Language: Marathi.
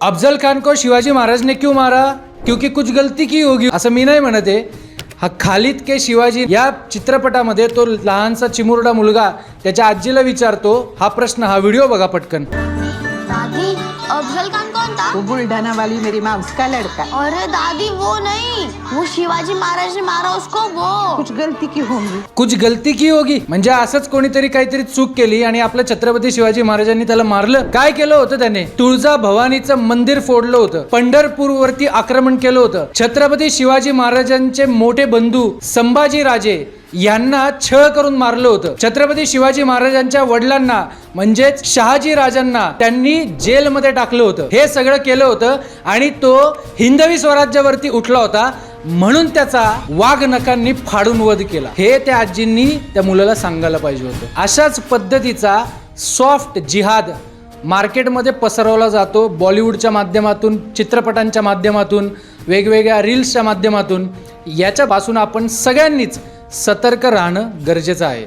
अफजल खान को शिवाजी महाराज ने क्यों मारा? क्योंकि कुछ गलती की होगी। असं मी नाही म्हणत आहे. हा खालिद के शिवाजी या चित्रपटामध्ये तो लहानसा चिमुरडा मुलगा त्याच्या आजीला विचारतो हा प्रश्न हा व्हिडिओ बघा पटकन. अफजल खान था वो बुल्ढाना वाली मेरी माँ उसका लड़का। अरे दादी वो नहीं। वो शिवाजी महाराज ने मारा उसको वो। कुछ गलती की होंगी। कुछ गलती की होगी? म्हणजे असंच कोणीतरी काहीतरी चूक केली आणि आपल्या छत्रपती शिवाजी महाराजांनी त्याला मारलं? काय केलं होतं त्याने? तुळजा भवानीचं मंदिर फोडलं होतं. पंढरपूर वरती आक्रमण केलं होतं. छत्रपती शिवाजी महाराजांचे मोठे बंधू संभाजी राजे यांना छळ करून मारलं होतं. छत्रपती शिवाजी महाराजांच्या वडिलांना म्हणजेच शहाजी राजांना त्यांनी जेलमध्ये टाकलं होतं. हे सगळं केलं होतं आणि तो हिंदवी स्वराज्यावरती उठला होता. म्हणून त्याचा वाघ नकांनी फाडून वध केला. हे त्या आजींनी त्या मुलाला सांगायला पाहिजे होतं. अशाच पद्धतीचा सॉफ्ट जिहाद मार्केटमध्ये पसरवला जातो. बॉलिवूडच्या माध्यमातून चित्रपटांच्या माध्यमातून वेगवेगळ्या रील्सच्या माध्यमातून. याच्यापासून आपण सगळ्यांनीच सतर्क राहणं गरजेचं आहे.